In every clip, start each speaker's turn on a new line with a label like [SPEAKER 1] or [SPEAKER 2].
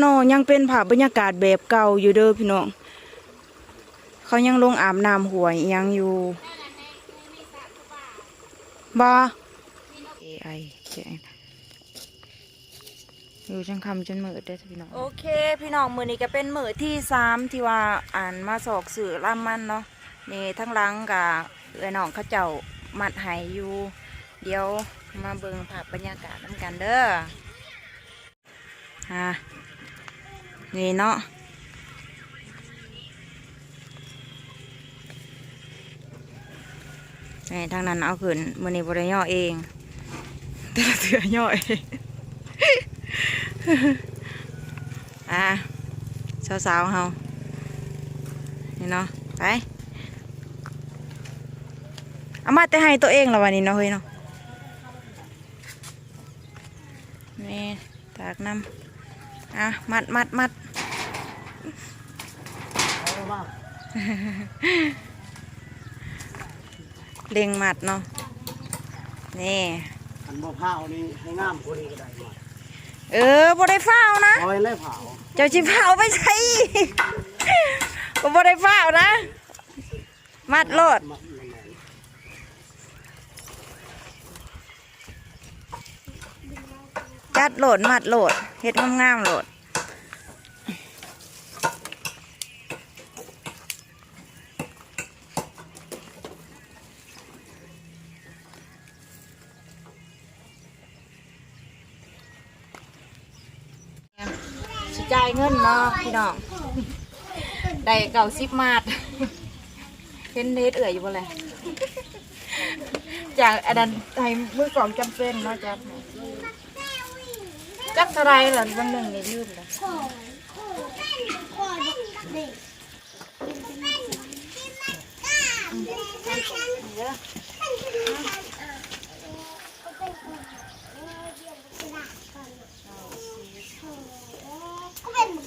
[SPEAKER 1] เนาะยังเป็นภาพบรรยากาศแบบเก่าอยู่เด้อพี่น้องเขายังลงอาบน้ำหวยยังอยู่บอ AI อยู่จังคำจนมืดได้พี่น้อง โอเค พี่น้องมือนี้ก็เป็นมือที่สามที่ว่าอ่านมาสอกสื่อล่ามันเนาะนี่ทั้งหลังกับเอ้ยน้องเขาเจ้ามัดหายอยู่ เดี๋ยวมาเบิ่งภาพบรรยากาศน้ำกันเด้อฮะ นี่เนาะนี่ทางนั้นเอาขึ้นมือนี้บริย่อเอง แต่ละเถื่อย่อเองอะสาวๆเฮานี่เนาะไปเอามาแต่ให้ตัวเองละวันนี้เนาะเฮ้ยเนาะนี่ตากน้ำอะมัดมัดมัด
[SPEAKER 2] เอามา
[SPEAKER 1] เล็งมัดเนาะนี่
[SPEAKER 2] อันบ่เผานี่ให้งามกว่านี้ก็ได้มา
[SPEAKER 1] เออบ่ได้ฟ้าวนะ
[SPEAKER 2] เอาไว้เลยเผา
[SPEAKER 1] เจ้าชิเผาไปใส่ก็บ่ได้ฟ้าวนะ มัดโลด
[SPEAKER 2] มาแม่น
[SPEAKER 1] จัดโหลดมัดโหลดเฮ็ดงามๆโหลด เงินเนาะพี่น้องได้เก่าสิบมาดเห็นเฮ็ดเอื่อยอยู่บ่เลยจากอันนั้นให้มือกล่องจำเป็นเนาะจ๊ะจักเท่าไรล่ะบางหนึ่งนี่ลืมเลย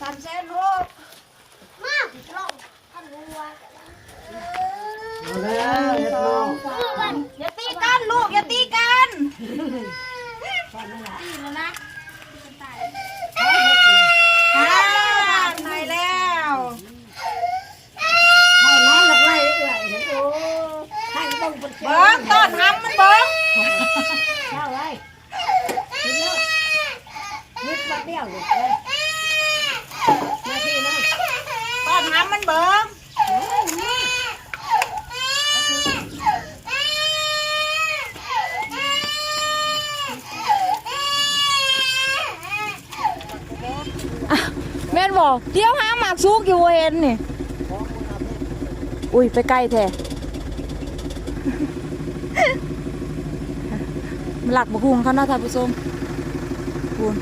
[SPEAKER 1] สามแสนหก
[SPEAKER 2] เอาแล้วเฮ็ดน้อง
[SPEAKER 1] อย่าตีกันลูกอย่าตีกันอ่าตายแล้ว
[SPEAKER 2] เอาน้ำหลักไล่เอื่อยโอ้ให้ต้องเป็น
[SPEAKER 1] เบิ้งต้นทำมันเบิ้ง
[SPEAKER 2] เท่าไรนิดเดียวนิดมาเดียวลูกเลยมาที่นั่น
[SPEAKER 1] ต้นทำมันเบิ้งแม่น บอกเดี๋ยวหาหมากซุกอยู่เห็นนี่ อุ้ยไปใกล้แท้หลักบุกุงเขาเนาท่านผู้ชมบุญ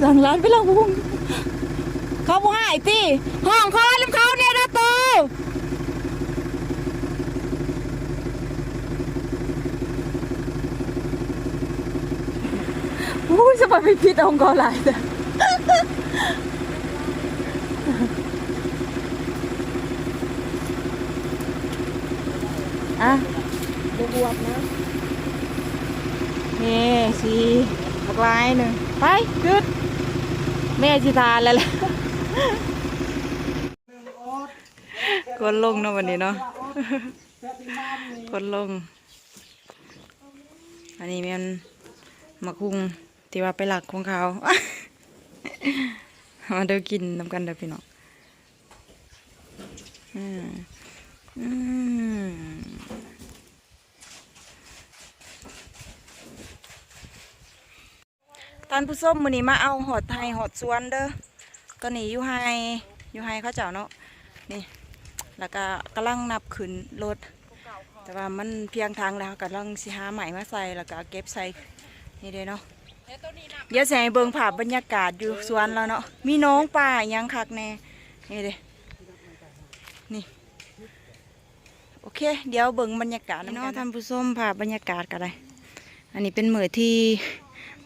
[SPEAKER 1] สั่งร้านไปหลักบุกุงเขาบ่หายตีห้องคอยลำเขาเนี่ยนะตูอุ้ยสบายไปพิษองค์กรหลายแต่ อะ
[SPEAKER 2] บวบนะ
[SPEAKER 1] นี่สีบักลายหนึ่งไปขึ้นแม่ชิทานแล้วแหละกดลงเนาะวันนี้เนาะกดลง อันนี้มันมักคุงที่ว่าไปหลักของเขา มาเดี๋ยวกินนำกันเดี๋ยวพี่น้องอืมอืม ท่านผู้ชมมือนี้มาเอาหอดไทยหอดสวนเด้อตอนนี้อยู่ไฮอยู่ไฮเขาเจ้าเนาะนี่ แล้วก็กำลังนับขึ้นรถแต่ว่ามันเพียงทางแล้วกำลังสิหาใหม่มาใส่แล้วก็เก็บใส่นี่เด้เนาะเดี๋ยวใส่เบิ่งภาพบรรยากาศอยู่สวนแล้วเนาะมีน้องป่ายังคักแน่นี่เด้นี่โอเค เดี๋ยวเบิ่งบรรยากาศเนาะท่านผู้ชมภาพบรรยากาศกันเลยอันนี้เป็นเหมือที่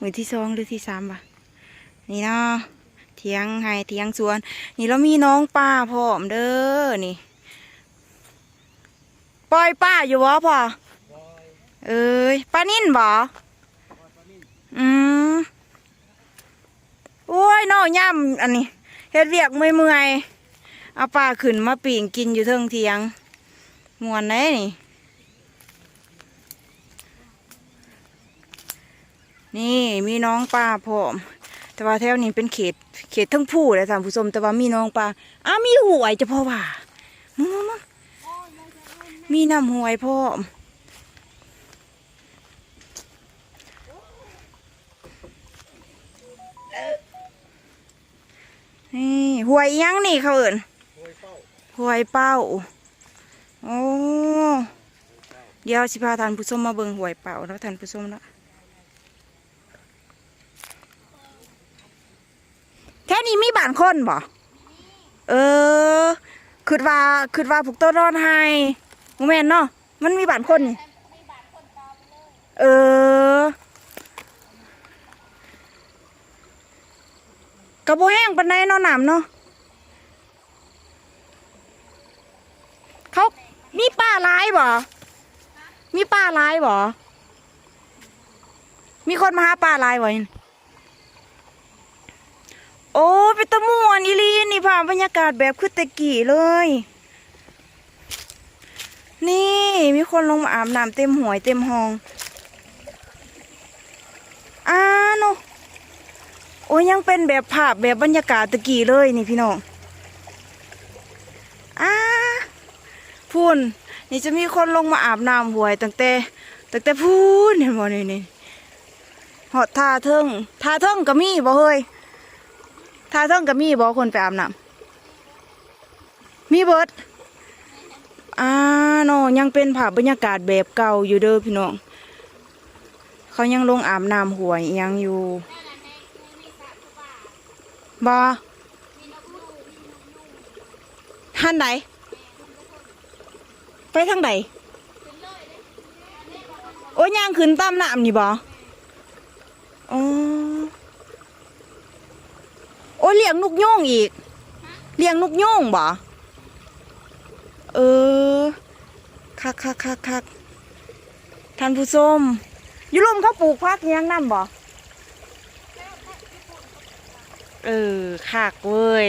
[SPEAKER 1] มือที่สองหรือที่สามปะนี่เนาะเทียงไห้เทียงสวน นี่เรามีน้องป้าพร้อมเด้อนี่ปล่อยป้าอยู่วะพ่อเอ้ยปลานิ่นบ่อืมโอ้ยน้อย่ำอันนี้เฮ็ดเวียกเมื่อยๆเอาปลาขึ้นมาปิ่งกินอยู่เทิงเทียงมวนไหนนี่ นี่มีน้องปลาพร้อม แต่ว่าแถวนี้เป็นเขต เขตทั้งผู้เลยท่านผู้ชมแต่ว่ามีน้องปลาอ้ามีหวยจะพอว่ามึงมึงมึงมีน้ำหวยพร้อมนี่หวยยังนี่เขาเอิ่นหวยเป้าโอ้เดี๋ยวสิพาท่านผู้ชมมาเบิ่งหวยเป้าแล้วท่านผู้ชมแล้ว แค่นี้มีบ้านคนบ่เออคิดว่าคิดว่าผูกต้นรอดให้โมแมนเนาะมันมีบ้านคนนี่เออ กระโบแห้งปันไดนาะหนามเนาะเขามีป้าร้ายบ่มีป้าร้ายบ่มีคนมาหาป้าร้ายบ่ โอ้ไปตะมวนอีลีนี่ผ่านบรรยากาศแบบคือตะกี้เลย นี่มีคนลงมาอาบน้ำเต็มหวยเต็มห้องอ้าโนโอ้ยยังเป็นแบบภาพแบบบรรยากาศตะกี้เลยนี่พี่น้องอ้าพูนนี่จะมีคนลงมาอาบน้ำหวยตั้งแต่ตั้งแต่พูนเห็นบ่นี่นี่หอดทาเทิงทาเทิงก็มีบ่เฮ้ย ถ้าเท่งกับมีบอกคนไปอาบน้ำมีเบิดอ่าโนยังเป็นภาพบรรยากาศแบบเก่าอยู่เด้อพี่น้องเขายังลงอาบน้ำหวยยังอยู่บอท่านไหนไปทางไหนโอ้ยย่างขึ้นตามน้ำนี่บออ๋อ โอ้ยเลี้ยงนกย่งอีก เลี้ยงนกย่งบ่เออ คักคักคักคักท่านผู้ชมอยู่ลมเขาปลูกพักอิหยังนั่นบ่เออคักเว้ย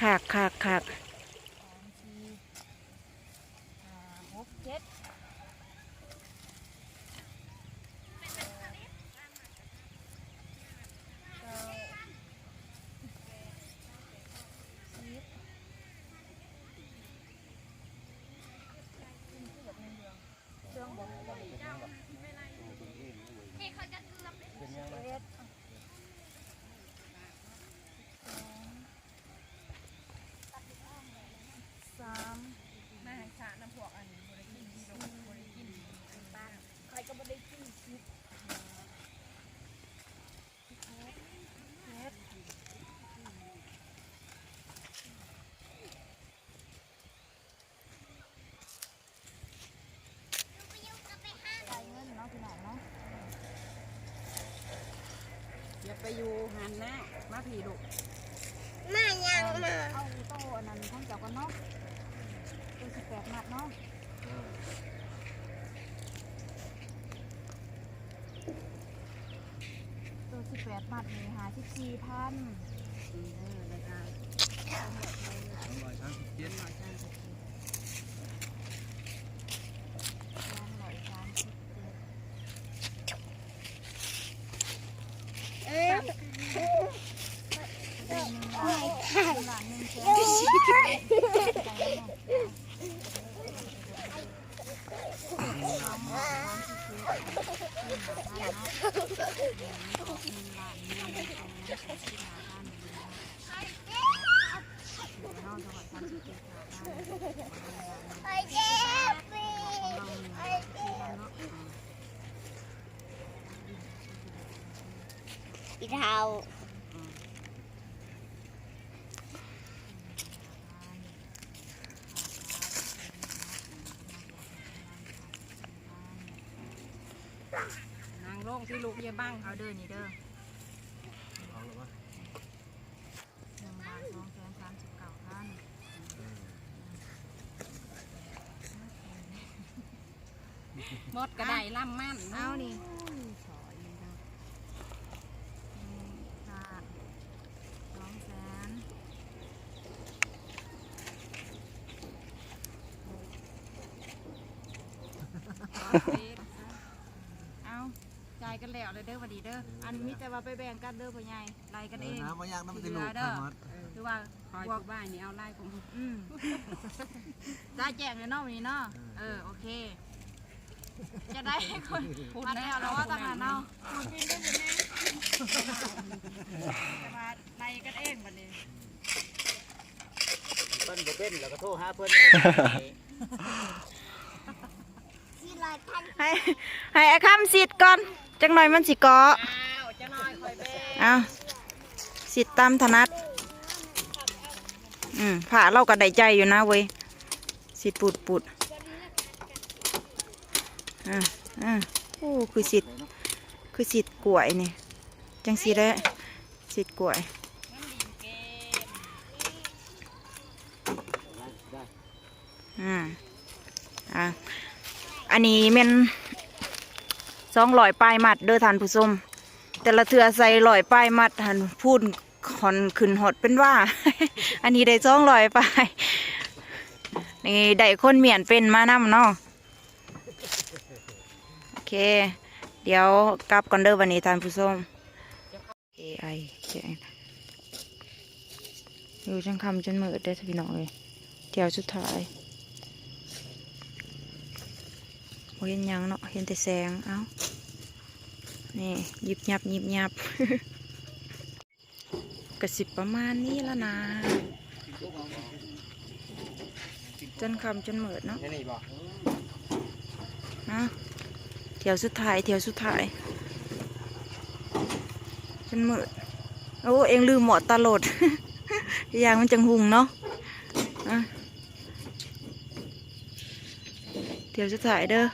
[SPEAKER 1] คักคักคัก
[SPEAKER 2] หกเจ็ด
[SPEAKER 3] สามแม่สาน้ำพวกอันบริกินดีลงบริกินอันบ้านใครก็ไม่ได้กินคิดอย่า ไปอยู่หันหน้ามาผีลูก
[SPEAKER 2] เอาโต้อันนั้นของเจ้ากันเนาะตัวสิบแปดมัดเนาะตัวสิบแปดมัดนี่หาสิบสี่พัน
[SPEAKER 4] อีเทา
[SPEAKER 3] นางโล่งที่ลูกเยี่ยบ้างเอาเดินนี่เด้อ
[SPEAKER 2] หนึ่งบาทสองแสนสามสิบเก้าพัน
[SPEAKER 3] หมดก็ได้ล่ำมั่น
[SPEAKER 1] เอานี่
[SPEAKER 2] สอยนี่นะ
[SPEAKER 1] ค่ะสองแสนเอาจ่ายกันแล้วเลยเด้อพอดีเด้อ อันมี แต่ว่าไปแบ่งกันเด้อพ่อใหญ่ไล่กันเอง
[SPEAKER 5] น้ำมันยากน้ำมัน
[SPEAKER 1] สิ
[SPEAKER 5] ติ
[SPEAKER 1] เห
[SPEAKER 5] ลู
[SPEAKER 1] ลื
[SPEAKER 5] ก
[SPEAKER 1] อเด้อ
[SPEAKER 5] ทำมัด
[SPEAKER 1] คือว่า
[SPEAKER 3] คอย
[SPEAKER 1] พวก
[SPEAKER 3] ผู้บ้านนี่เอาไล่ของ
[SPEAKER 1] อืมได้แจกเลยเนาะวันนี้เนาะเออโอเค จะได้คนมาแล้วแล้วว่าต่างหากเนาะคนกินได้หมดแน่จะมาไล่กันเองบัดนี้
[SPEAKER 5] เพิ่นบ่เป็นแล้วก็โทรหาเพิ่น
[SPEAKER 4] ที่ลอยพัน
[SPEAKER 1] ให้ให้ไอ้คำสิทธิ์ก่อนจังหน่อยมันสิเกาะ
[SPEAKER 3] เบ้
[SPEAKER 1] เอาสิทธิ์ตามถนัดอืมผ่าเราก็ได้ใจอยู่นะเว้ยสิทธิ์ปุดปุดอ่าอ่าโอ้คือสิทธิ์คือสิทธิ์กล้วยนี่จังสีได้สิทธิ์กล้วยอืมอะอันนี้เมนสองลอยปลายมัดเด้อทานผู้ชม แต่ละเทือใส่ลอยปลายมัดท่านพูดขอนขึ้นหดเป็นว่า อันนี้ได้สองลอยปลายนี่ได้คนเมียนเป็นมานำเนาะโอเค เดี๋ยวกลับก่อนเด้อวันนี้ท่านผู้ชม AI เจ๊อยู่จังคำจนมืดได้อพี่น้องเลยเดี๋ยวสุดท้ายเห็นยังเนาะเห็นแต่แสงเอ้า นี่ยิบยับยิบยับกระสิบประมาณนี้แล้วนะ จนคำจนเหมิดเนาะ
[SPEAKER 5] นี่บ่
[SPEAKER 1] นะเที่ยวสุดท้ายเที่ยวสุดท้าย จนเหมิดโอ้เองลืมหมอดตาโหลดยางมันจังหุงเนาะอะเที่ยวสุดท้ายเด้อ